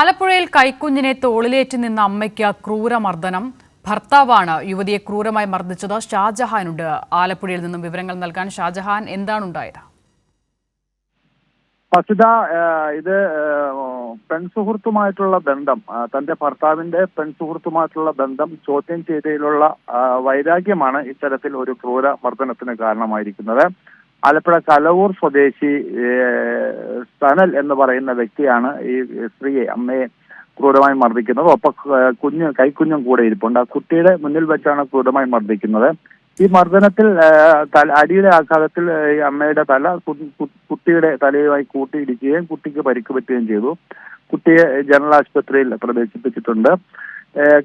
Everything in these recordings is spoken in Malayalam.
ആലപ്പുഴയിൽ കൈക്കുഞ്ഞിനെ തോളിലേറ്റ് നിന്ന അമ്മയ്ക്ക് ക്രൂരമർദ്ദനം. ഭർത്താവാണ് യുവതിയെ ക്രൂരമായി മർദ്ദിച്ചത്. ഷാജഹാനുണ്ട് ആലപ്പുഴയിൽ നിന്നും വിവരങ്ങൾ നൽകാൻ. ഷാജഹാൻ എന്താണ് ഉണ്ടായത് വസുത ഇത് പെൺസുഹൃത്തുമായിട്ടുള്ള ബന്ധം തന്റെ ഭർത്താവിന്റെ പെൺസുഹൃത്തുമായിട്ടുള്ള ബന്ധം ചോദ്യം ചെയ്തതിലുള്ള വൈരാഗ്യമാണ് ഇത്തരത്തിൽ ഒരു ക്രൂര മർദ്ദനത്തിന് കാരണമായിരിക്കുന്നത്. ആലപ്പുഴ കലവൂർ സ്വദേശി സനൽ എന്ന് പറയുന്ന വ്യക്തിയാണ് ഈ സ്ത്രീയെ അമ്മയെ ക്രൂരമായി മർദ്ദിക്കുന്നത്. ഒപ്പം കുഞ്ഞു കുഞ്ഞ് കൈക്കുഞ്ഞും കൂടെ ഇരിപ്പുണ്ട്. ആ കുട്ടിയുടെ മുന്നിൽ വെച്ചാണ് ക്രൂരമായി മർദ്ദിക്കുന്നത്. ഈ മർദ്ദനത്തിൽ അടിയുടെ ആഘാതത്തിൽ ഈ അമ്മയുടെ തല കുട്ടിയുടെ തലയുമായി കൂട്ടിയിടിക്കുകയും കുട്ടിക്ക് പരിക്ക് പറ്റുകയും ചെയ്തു. കുട്ടിയെ ജനറൽ ആശുപത്രിയിൽ പ്രവേശിപ്പിച്ചിട്ടുണ്ട്.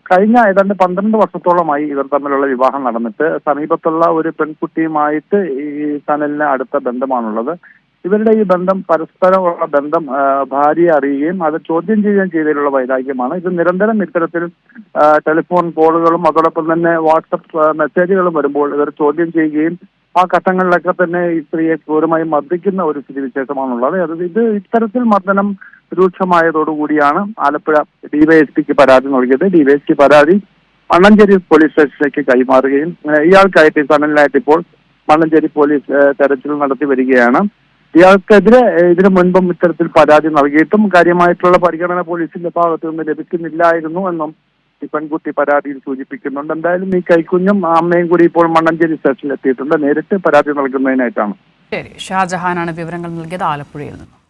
കഴിഞ്ഞ ഏതാണ്ട് പന്ത്രണ്ട് വർഷത്തോളമായി ഇവർ തമ്മിലുള്ള വിവാഹം നടന്നിട്ട് സമീപത്തുള്ള ഒരു പെൺകുട്ടിയുമായിട്ട് ഈ സനലിന് അടുത്ത ബന്ധമാണുള്ളത്. ഇവരുടെ ഈ ബന്ധം പരസ്പരമുള്ള ബന്ധം ഭാര്യയെ അറിയുകയും അത് ചോദ്യം ചെയ്യുകയും ചെയ്തതിലുള്ള വൈരാഗ്യമാണ്. ഇത് നിരന്തരം ഇത്തരത്തിൽ ടെലിഫോൺ കോളുകളും അതോടൊപ്പം തന്നെ വാട്സപ്പ് മെസ്സേജുകളും വരുമ്പോൾ ഇവർ ചോദ്യം ചെയ്യുകയും ആ ഘട്ടങ്ങളിലൊക്കെ തന്നെ ഈ സ്ത്രീയെ ക്രൂരമായി മർദ്ദിക്കുന്ന ഒരു സ്ഥിതിവിശേഷമാണുള്ളത് അത് ഇത് ഇത്തരത്തിൽ മർദ്ദനം രൂക്ഷമായതോടുകൂടിയാണ് ആലപ്പുഴ ഡിവൈഎസ്പിക്ക് പരാതി നൽകിയത്. ഡിവൈഎസ്പി പരാതി മണ്ണഞ്ചേരി പോലീസ് സ്റ്റേഷനിലേക്ക് കൈമാറുകയും ഇയാൾക്കായിട്ട് ഈ സനലിനായിട്ട് ഇപ്പോൾ മണ്ണഞ്ചേരി പോലീസ് തെരച്ചിൽ നടത്തി വരികയാണ്. ഇയാൾക്കെതിരെ ഇതിനു മുൻപും ഇത്തരത്തിൽ പരാതി നൽകിയിട്ടും കാര്യമായിട്ടുള്ള പരിഗണന പോലീസിന്റെ ഭാഗത്തു നിന്ന് ലഭിക്കുന്നില്ലായിരുന്നു എന്നും ഈ പെൺകുട്ടി പരാതിയിൽ സൂചിപ്പിക്കുന്നുണ്ട്. എന്തായാലും ഈ കൈക്കുഞ്ഞും അമ്മയും കൂടി ഇപ്പോൾ മണ്ണഞ്ചേരി സ്റ്റേഷനിൽ എത്തിയിട്ടുണ്ട് നേരിട്ട് പരാതി നൽകുന്നതിനായിട്ടാണ്. ശരി ഷാജഹാനാണ് വിവരങ്ങൾ നൽകിയത്. ആലപ്പുഴയിൽ നിന്നും.